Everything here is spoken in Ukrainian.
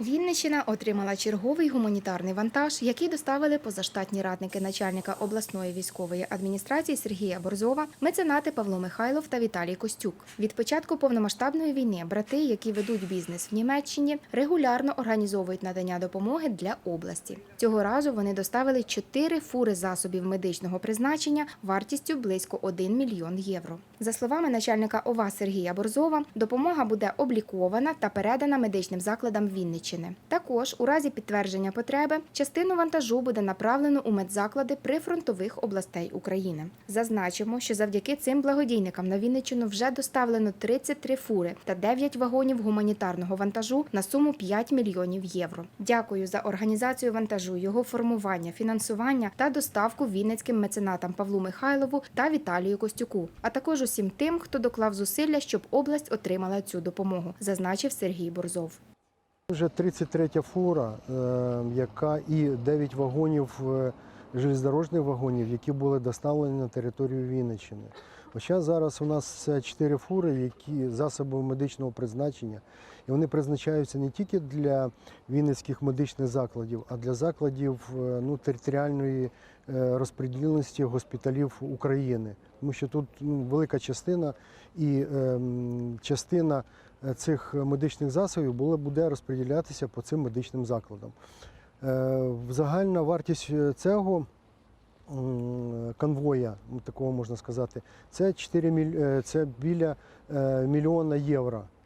Вінниччина отримала черговий гуманітарний вантаж, який доставили позаштатні радники начальника обласної військової адміністрації Сергія Борзова, меценати Павло Михайлов та Віталій Костюк. Від початку повномасштабної війни брати, які ведуть бізнес в Німеччині, регулярно організовують надання допомоги для області. Цього разу вони доставили чотири фури засобів медичного призначення вартістю близько 1 мільйон євро. За словами начальника ОВА Сергія Борзова, допомога буде облікована та передана медичним закладам Вінниччини. Також, у разі підтвердження потреби, частину вантажу буде направлено у медзаклади прифронтових областей України. Зазначимо, що завдяки цим благодійникам на Вінниччину вже доставлено 33 фури та 9 вагонів гуманітарного вантажу на суму 5 мільйонів євро. Дякую за організацію вантажу, його формування, фінансування та доставку вінницьким меценатам Павлу Михайлову та Віталію Костюку, а також усім тим, хто доклав зусилля, щоб область отримала цю допомогу, зазначив Сергій Борзов. Вже 33 фура, е, яка і 9 вагонів, е, железнодорожних вагонів, які були доставлені на територію Вінниччини. Хоча зараз у нас 4 фури, які засоби медичного призначення, і вони призначаються не тільки для вінницьких медичних закладів, а для закладів е, ну, територіальної е, розподіленості госпіталів України. Тому що тут ну, велика частина і ем, частина е, цих медичних засобів буде розподілятися по цим медичним закладам. Е, Загальна вартість е, цього конвоя, ну, такого можна сказати, це 4 міль... е, це біля мільйона євро.